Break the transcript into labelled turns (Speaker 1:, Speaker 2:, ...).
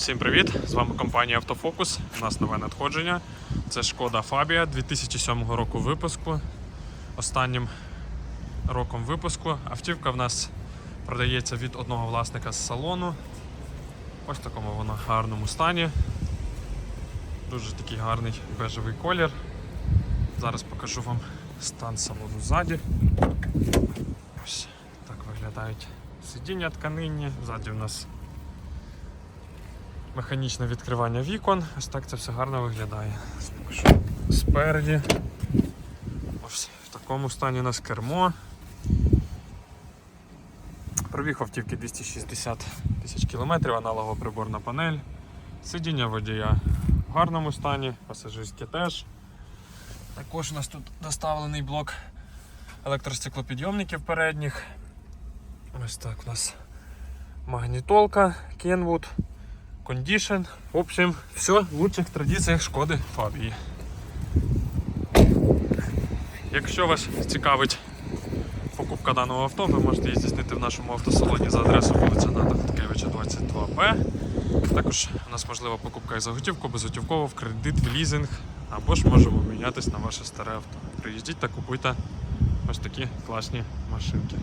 Speaker 1: Всім привіт! З вами компанія Автофокус. У нас нове надходження. Це шкода Фабія 2007 року випуску. Останнім роком випуску. Автівка в нас продається від одного власника з салону. Ось в такому воно гарному стані. Дуже такий гарний бежевий колір. Зараз покажу вам стан салону ззаді. Ось так виглядають сидіння тканинні. Ззаді в нас механічне відкривання вікон. Ось так це все гарно виглядає. Спереді. Ось в такому стані у нас кермо. Пробіг автівки 260 тисяч кілометрів, аналогова приборна панель. Сидіння водія в гарному стані, пасажирське теж. Також у нас тут доставлений блок електростеклопідйомників передніх. Ось так у нас магнітолка Kenwood, кондішн. В общем, все в лучших традиціях шкоди Фабії. Якщо вас цікавить покупка даного авто, ви можете її здійснити в нашому автосалоні за адресою вулиця Ната Хаткевича 22Б. Також у нас можлива покупка і за готівку, безготівково, в кредит, в лізинг, або ж можемо мінятись на ваше старе авто. Приїздіть та купуйте ось такі класні машинки.